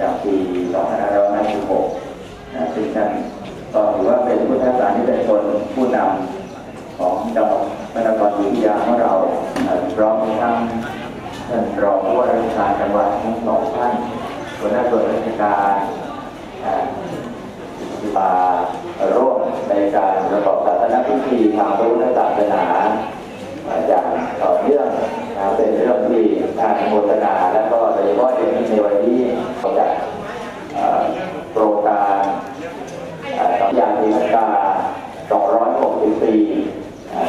จากปี 2556นะซึ่งท่านก็ถือว่าเป็นพุทธศารที่เป็นคนผู้นำของจังหวัดพระนครศรีอยุธยาของเราพร้องทั้งท่านรองผู้ว่าราชการจังหวัดทั้งสองท่านหัวหน้าส่วนราชการมาร่วมในการประกอบศาสนพิธีทางพระพุทธศาส ยานดีลังกา260ปี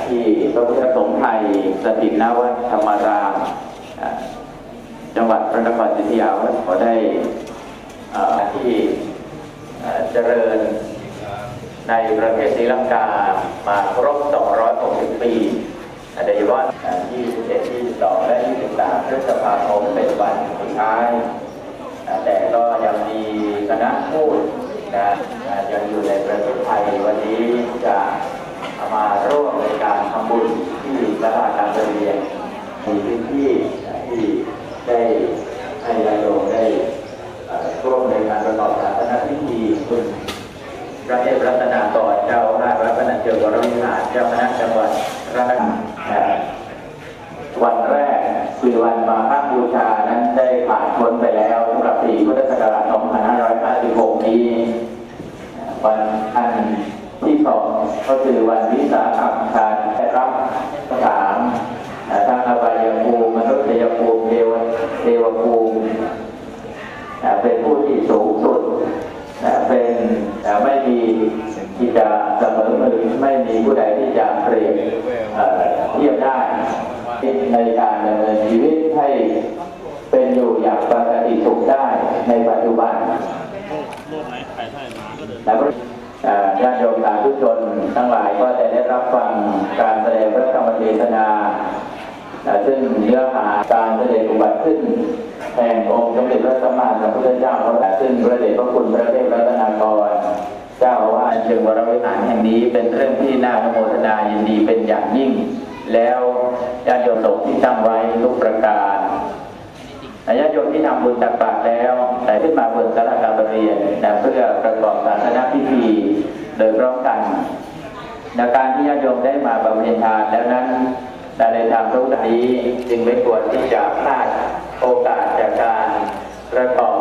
ที่พระพุทธสงฆ์ไทยสถิตนวัดธรรมารามจังหวัดพระนครศรีอยุธยาขอได้ที่เจริญในประเทศศรีลังกามาครบ 260 ปีโดยเฉพาะเอ่อ21 22 และ 23พฤษภาคมเป็นวันสุดท้าย แต่ก็ยังมีคณะพูด นะยังอยู่ในประเทศไทยวันนี้จะมาร่วมในการทำบุญที่สถานการเรียนมีพื้นที่ที่ได้ให้ญาติโยมได้ร่วมในการประกอบศาสนพิธีคุณพระเทพรัตนากรเจ้าอาวัดพระนันเชิงวรวิหารเจ้าคณะจังหวัดระนองวันแรกคือวันมาฆบูชานั้นได้ผ่านพ้นไปแล้วสำหรับปีพุทธศักราช 26 นี้ วันอันที่สองก็คือวันวิสาขบูชาได้รับสามทั้งอบายภูมิมนุษยภูมิเทวเทวภูมิเป็นผู้ที่สูงสุดเป็นไม่มีที่จะเสมอมือไม่มีผู้ใดที่จะเปรียบเอ่อเทียบได้ในการดำเนินชีวิตให้เป็นอยู่อย่างปกติสุขได้ในปัจจุบัน รูปไหนถ่ายถ่ายมาก็เดิน และเอ่อญาติโยมสาธุชนทั้งหลายก็จะได้รับฟังการแสดงพระธรรมเทศนาเอ่อซึ่งเนื้อหาการแสดงอุบัติขึ้นแห่งองค์สมเด็จพระสัมมาสัมพุทธเจ้าพระบาทซึ่งพระเดชพระคุณพระเทพรัตนากรเจ้าอาวาสเชิงวรวิหารแห่งนี้เป็นเรื่องที่น่าโมทนายินดีเป็นอย่างยิ่ง แล้วญาติโยมที่ตั้งไว้ทุกประการ ญาติโยมที่ทำบุญตักบาตรแล้วแต่ขึ้นมาบนสาราการประเรียนนะเพื่อประกอบศาสนาพิธีโดยพร้อมกันในการที่ญาติโยมได้มาบำเพ็ญทานแล้วนั้น แต่ในทางพระพุทธนี้จึงไม่ควรที่จะพลาดโอกาสจากการประกอบ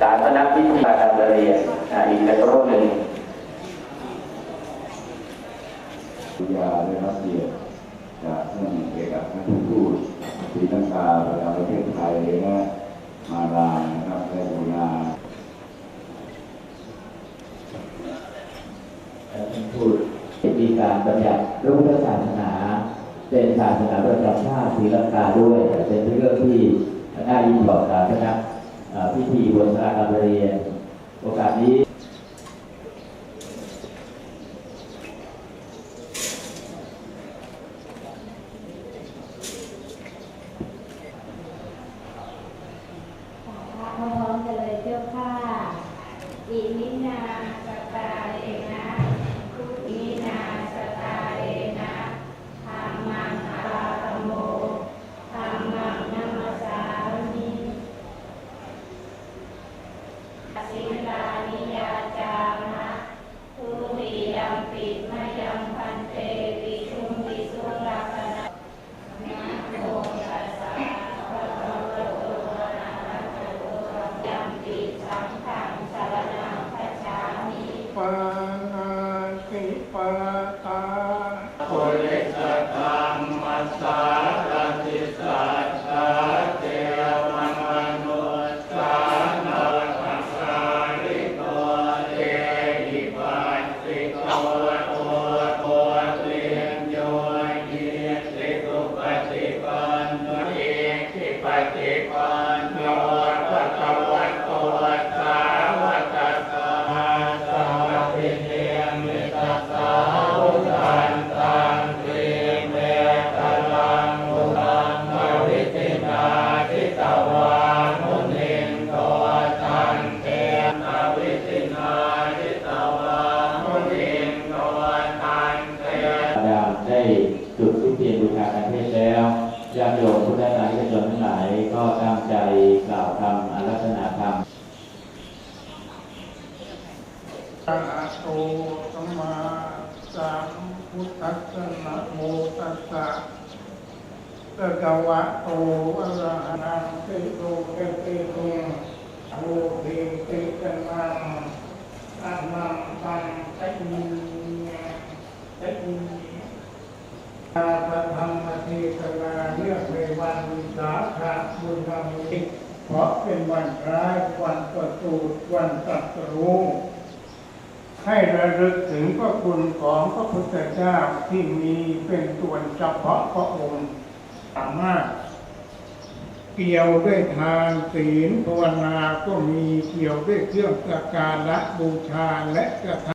ศาสนาพิธีการประเรียนอ่าอีกสักครู่หนึ่งยาได้รับเกียรติจากท่านเอกอัครทูต ศรีลังกาประจำประเทศไทยและมาลานะครับและบูนาพูดมีการบัญญัติระพุทธศาสนา เป็นศาสนาประจำชาติศรีลังกาด้วย เป็นเรื่องที่น่ายินดีต่อสาธารณเอ่พิธีบนสารการเรียนโอกาสนี้ พร้อมๆกันเลยเจ้าค่ะอิมินาสตาเรนะทุตินาสตาเรนะธรรมังอาราธโมธรรมังนัมมสสามิ สิ จุดทุกเทียนบูชาการเทศแล้วญาติโยมพุทธศาสนิกชนทั้งหลายก็ตั้งใจกล่าวคำอารัธนาธรรมตังอะโตสมาสัมพุทธัสสะนะโมตัสสะภะคะวะโตอะระหะนังสิโลเกตตุงโอเทเตกันนังอะนังตังไตมิไตมิอาปะธรรมเทศนาเนื่องในวันวิ สาขบุญธรรมนี้เพราะเป็นวันคล้ายวันประสูวันตรัสรู้ให้ระลึกถึงพระคุณของพระพุทธเจ้าที่มีเป็นส่วนเฉพาะพระองค์สามารถเกี่ยวด้วยทานศีลภาวนาก็มีเกี่ยวด้วยเครื่องสักการะบูชาและกระทำ